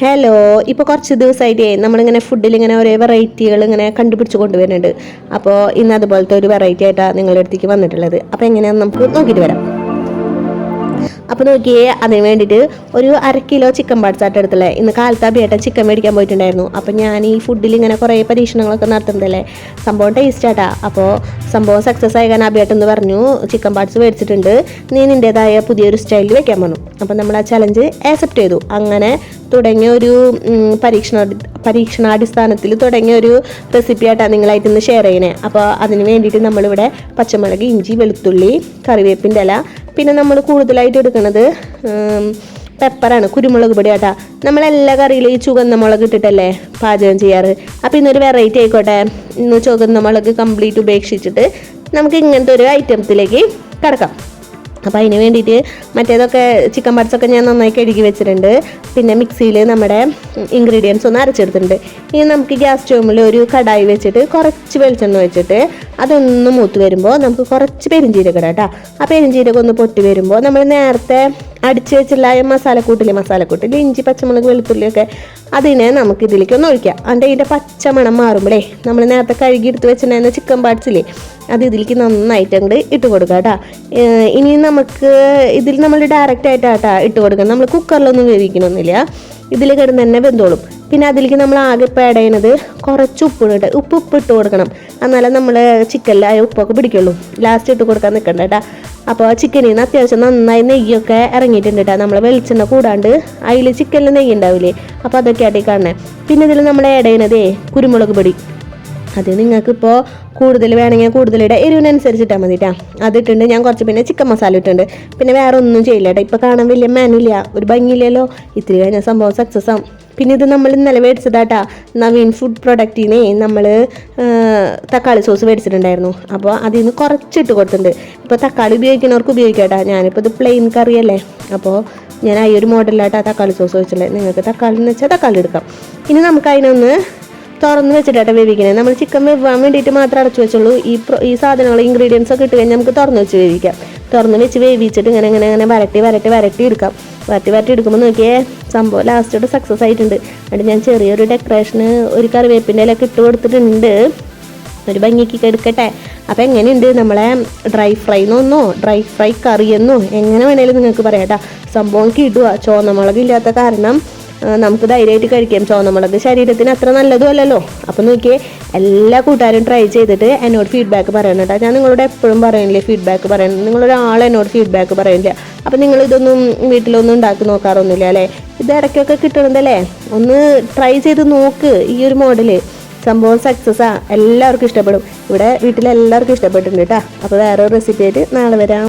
Hello ഇപ്പോൾ കുറച്ച് ദിവസമായിട്ടേ നമ്മളിങ്ങനെ ഫുഡിൽ ഇങ്ങനെ ഓരോ വെറൈറ്റികൾ ഇങ്ങനെ കണ്ടുപിടിച്ച് കൊണ്ടുവരുന്നുണ്ട്. അപ്പോൾ ഇന്ന് അതുപോലത്തെ ഒരു വെറൈറ്റി ആയിട്ടാണ് നിങ്ങളുടെ അടുത്തേക്ക് വന്നിട്ടുള്ളത്. അപ്പോൾ എങ്ങനെയാണെന്ന് നമുക്ക് നോക്കിയിട്ട് വരാം. അപ്പോൾ നോക്കിയേ അതിന് വേണ്ടിയിട്ട് ഒരു അര കിലോ ചിക്കൻ പാർട്സ് ആയിട്ട് എടുത്തല്ലേ? ഇന്ന് കാലത്ത് അഭിയേട്ടൻ ചിക്കൻ മേടിക്കാൻ പോയിട്ടുണ്ടായിരുന്നു. അപ്പോൾ ഞാൻ ഈ ഫുഡിൽ ഇങ്ങനെ കുറേ പരീക്ഷണങ്ങളൊക്കെ നടത്തുന്നതല്ലേ സംഭവം ടേസ്റ്റ് ആട്ടാ. അപ്പോൾ സംഭവം സക്സസ് ആയി കാരണം എന്ന് പറഞ്ഞു ചിക്കൻ പാർട്സ് മേടിച്ചിട്ടുണ്ട്. നീ നിന്റേതായ പുതിയൊരു സ്റ്റൈലിൽ വെക്കാൻ പറഞ്ഞു. അപ്പോൾ നമ്മൾ ആ ചലഞ്ച് ആക്സെപ്റ്റ് ചെയ്തു. അങ്ങനെ തുടങ്ങിയ ഒരു പരീക്ഷണ പരീക്ഷണാടിസ്ഥാനത്തിൽ തുടങ്ങിയ ഒരു റെസിപ്പി ആയിട്ടാണ് നിങ്ങളായിട്ട് ഇന്ന് ഷെയർ ചെയ്യണേ. അപ്പോൾ അതിന് വേണ്ടിയിട്ട് നമ്മളിവിടെ പച്ചമുളക് ഇഞ്ചി വെളുത്തുള്ളി കറിവേപ്പിന്റെ ഇല പിന്നെ നമ്മൾ കൂടുതലായിട്ട് എടുക്കുന്നത് പെപ്പറാണ് കുരുമുളക് പൊടി ആട്ടാ. നമ്മളെല്ലാ കറിയിലും ഈ ചുവന്ന മുളക് ഇട്ടിട്ടല്ലേ പാചകം ചെയ്യാറ്? അപ്പോൾ ഇന്നൊരു വെറൈറ്റി ആയിക്കോട്ടെ. ഇന്ന് ചുവന്ന മുളക് കംപ്ലീറ്റ് ഉപേക്ഷിച്ചിട്ട് നമുക്ക് ഇങ്ങനത്തെ ഒരു ഐറ്റംസിലേക്ക് കിടക്കാം. അപ്പോൾ അതിന് വേണ്ടിയിട്ട് മറ്റേതൊക്കെ ചിക്കൻ പാർട്സൊക്കെ ഞാൻ നന്നായി കഴുകി വെച്ചിട്ടുണ്ട്. പിന്നെ മിക്സിയിൽ നമ്മുടെ ഇൻഗ്രീഡിയൻസ് ഒന്ന് അരച്ചെടുത്തിട്ടുണ്ട്. ഇനി നമുക്ക് ഗ്യാസ് സ്റ്റോമിൽ ഒരു കടായി വെച്ചിട്ട് കുറച്ച് വെളിച്ചെണ്ണ വെച്ചിട്ട് അതൊന്ന് മൂത്ത് വരുമ്പോൾ നമുക്ക് കുറച്ച് പെരിഞ്ചീരകം കേട്ടോ. ആ പെരിഞ്ചീരകം ഒന്ന് പൊട്ടി വരുമ്പോൾ നമ്മൾ നേരത്തെ അടിച്ച് വെച്ചുള്ള ആ മസാലക്കൂട്ടില്ലേ മസാലക്കൂട്ടിൽ ഇഞ്ചി പച്ചമുളക് വെളുത്തുള്ളിയൊക്കെ അതിനെ നമുക്ക് ഇതിലേക്ക് ഒന്ന് ഒഴിക്കാം. അതിന്റെ ഇതിന്റെ പച്ച മണം മാറുമ്പോഴേ നമ്മൾ നേരത്തെ കഴുകി എടുത്ത് വെച്ചിട്ടുണ്ടായിരുന്ന ചിക്കൻ പാർട്സില്ലേ അത് ഇതിലേക്ക് നന്നായിട്ട് അങ്ങോട്ട് ഇട്ട് കൊടുക്കുക കേട്ടോ. ഇനി നമുക്ക് ഇതിൽ നമ്മൾ ഡയറക്റ്റ് ആയിട്ടാട്ടാ ഇട്ട് കൊടുക്കാം നമ്മൾ കുക്കറിലൊന്നും വേവിക്കണമെന്നില്ല ഇതിൽ കിടന്ന് തന്നെ വെന്തോളും. പിന്നെ അതിലേക്ക് നമ്മൾ ആകെ ഇപ്പോൾ ആഡ് ചെയ്യണത് കുറച്ച് ഉപ്പ് ഇട്ട് ഉപ്പ് ഉപ്പ് ഇട്ട് കൊടുക്കണം. എന്നാലേ നമ്മൾ ചിക്കനിൽ ആ ഉപ്പൊക്കെ പിടിക്കുള്ളൂ. ലാസ്റ്റ് ഇട്ട് കൊടുക്കാൻ നിൽക്കണ്ട കേട്ടോ അപ്പോൾ ചിക്കനിൽ നിന്ന് അത്യാവശ്യം നന്നായി നെയ്യൊക്കെ ഇറങ്ങിയിട്ടുണ്ട് കേട്ടോ നമ്മൾ വെളിച്ചെണ്ണ കൂടാണ്ട് അതിൽ ചിക്കനിൽ നെയ്യ് ഉണ്ടാവില്ലേ അപ്പോൾ അതൊക്കെ ആട്ടി കാണണേ. പിന്നെ ഇതിൽ നമ്മൾ ആഡ് ചെയ്യണതേ കുരുമുളക് പൊടി. അത് നിങ്ങൾക്ക് ഇപ്പോൾ കൂടുതൽ വേണമെങ്കിൽ കൂടുതലിടെ എരിവിനനുസരിച്ചിട്ടാൽ മതി കേട്ടോ അതിട്ടുണ്ട് ഞാൻ കുറച്ച് പിന്നെ ചിക്കൻ മസാല ഇട്ടുണ്ട്. പിന്നെ വേറെ ഒന്നും ചെയ്യില്ല കേട്ടോ ഇപ്പോൾ കാണാൻ വലിയ മാനില്ല ഒരു ഭംഗിയില്ലല്ലോ. ഇത്തിരി കഴിഞ്ഞ സംഭവം സക്സസ് ആവും. പിന്നെ ഇത് നമ്മൾ ഇന്നലെ മേടിച്ചതാട്ടാ നവീൻ ഫുഡ് പ്രൊഡക്റ്റിനെ നമ്മൾ തക്കാളി സോസ് മേടിച്ചിട്ടുണ്ടായിരുന്നു. അപ്പോൾ അതിൽ നിന്ന് കുറച്ചിട്ട് കൊടുത്തിട്ടുണ്ട്. ഇപ്പോൾ തക്കാളി ഉപയോഗിക്കുന്നവർക്ക് ഉപയോഗിക്കാട്ടാ. ഞാനിപ്പോൾ ഇത് പ്ലെയിൻ കറി അല്ലേ അപ്പോൾ ഞാൻ ഈ ഒരു മോഡലിലാട്ടാ തക്കാളി സോസ് വെച്ചിട്ടുള്ളത്. നിങ്ങൾക്ക് തക്കാളി എന്ന് വെച്ചാൽ തക്കാളി എടുക്കാം. ഇനി നമുക്ക് അതിനൊന്ന് തുറന്ന് വെച്ചിട്ടാണ് വേവിക്കുന്നത് നമ്മൾ ചിക്കൻ വേവാൻ വേണ്ടിയിട്ട് മാത്രം അടച്ചു വെച്ചുള്ളൂ. ഈ ഈ സാധനങ്ങൾ ഇൻഗ്രീഡിയൻസ് ഒക്കെ ഇട്ട് കഴിഞ്ഞാൽ നമുക്ക് തുറന്ന് വെച്ച് വേവിക്കാം. തുറന്ന് വെച്ച് വേവിച്ചിട്ട് ഇങ്ങനെ ഇങ്ങനെ ഇങ്ങനെ വരട്ടി വരട്ടി വരട്ടി എടുക്കാം. വരട്ടി വരട്ടി എടുക്കുമ്പോൾ നോക്കിയേ സംഭവം ലാസ്റ്റോട്ട് സക്സസ് ആയിട്ടുണ്ട്. എന്നിട്ട് ഞാൻ ചെറിയൊരു ഡെക്കറേഷന് ഒരു കറിവേപ്പിന്റെ ഇലൊക്കെ ഇട്ട് കൊടുത്തിട്ടുണ്ട്. ഒരു ഭംഗിക്ക് എടുക്കട്ടെ. അപ്പം എങ്ങനെയുണ്ട് നമ്മളെ ഡ്രൈ ഫ്രൈ എന്നോ ഡ്രൈ ഫ്രൈ കറി എന്നോ? എങ്ങനെ വേണേലും നിങ്ങൾക്ക് പറയാം കേട്ടോ സംഭവം കിടുക ചോന്നമുളകില്ലാത്ത കാരണം നമുക്ക് ധൈര്യമായിട്ട് കഴിക്കാം ചുവന്നമുളക് ശരീരത്തിന് അത്ര നല്ലതും അല്ലല്ലോ അപ്പം നോക്കിയേ എല്ലാ കൂട്ടുകാരും ട്രൈ ചെയ്തിട്ട് എന്നോട് ഫീഡ്ബാക്ക് പറയണം കേട്ടോ. ഞാൻ നിങ്ങളോട് എപ്പോഴും പറയണില്ലേ ഫീഡ്ബാക്ക് പറയണം. നിങ്ങളൊരാൾ എന്നോട് ഫീഡ്ബാക്ക് പറയണില്ല. അപ്പം നിങ്ങൾ ഇതൊന്നും വീട്ടിലൊന്നും ഉണ്ടാക്കി നോക്കാറൊന്നുമില്ല അല്ലേ? ഇത് ഇടയ്ക്കൊക്കെ കിട്ടണതല്ലേ? ഒന്ന് ട്രൈ ചെയ്ത് നോക്ക് ഈ ഒരു മോഡൽ സംഭവം സക്സസ്സാണ് എല്ലാവർക്കും ഇഷ്ടപ്പെടും. ഇവിടെ വീട്ടിലെല്ലാവർക്കും ഇഷ്ടപ്പെട്ടിട്ടുണ്ട് കേട്ടോ. അപ്പോൾ വേറെ റെസിപ്പി ആയിട്ട് നാളെ വരാം.